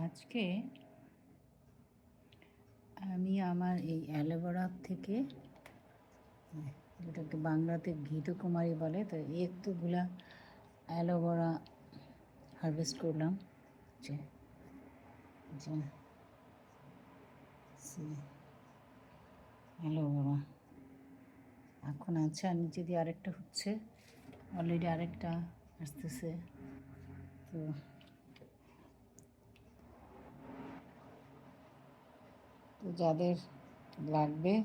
আজকে আমি আমার এই অ্যালোভেরা থেকে, যেটাকে বাংলাতে ঘৃতকুমারী বলে, তো একটুগুলা অ্যালোভেরা হারভেস্ট করলাম। যে অ্যালোভেরা। এখন আছে, আর নিচে দিয়ে আরেকটা হচ্ছে, অলরেডি আরেকটা আসতেছে। তো তো যাদের লাগবে,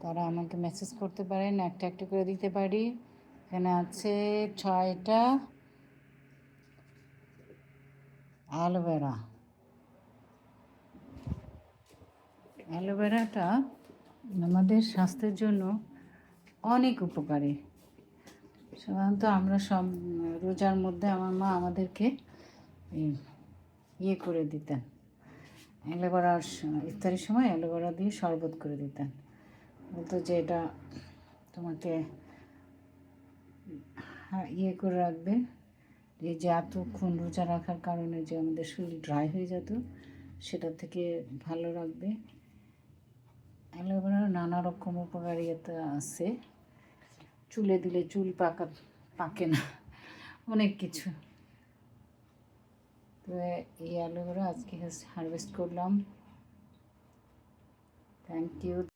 তারা আমাকে মেসেজ করতে পারেন, একটা একটা করে দিতে পারি। এখানে আছে ছয়টা। অ্যালোভেরা। অ্যালোভেরাটা আমাদের স্বাস্থ্যের জন্য অনেক উপকারী। সাধারণত আমরা সব রোজার মধ্যে আমার মা আমাদেরকে ইয়ে করে দিতেন। অ্যালোভেরার স- ইফতারির সময় অ্যালোভেরা দিয়ে শরবত করে দিতেন। বলতো যে এটা তোমাকে ইয়ে করে রাখবে। যে যে এতক্ষণ রোজা রাখার কারণে যে আমাদের শরীর ড্রাই হয়ে যেত, সেটা থেকে ভালো রাখবে। অ্যালোভেরার নানা রকম উপকারিতা আছে। চুলে দিলে চুল পাকা, পাকে না, অনেক কিছু। তো এই অ্যালোভেরা আজকে হারভেস্ট করলাম। Thank you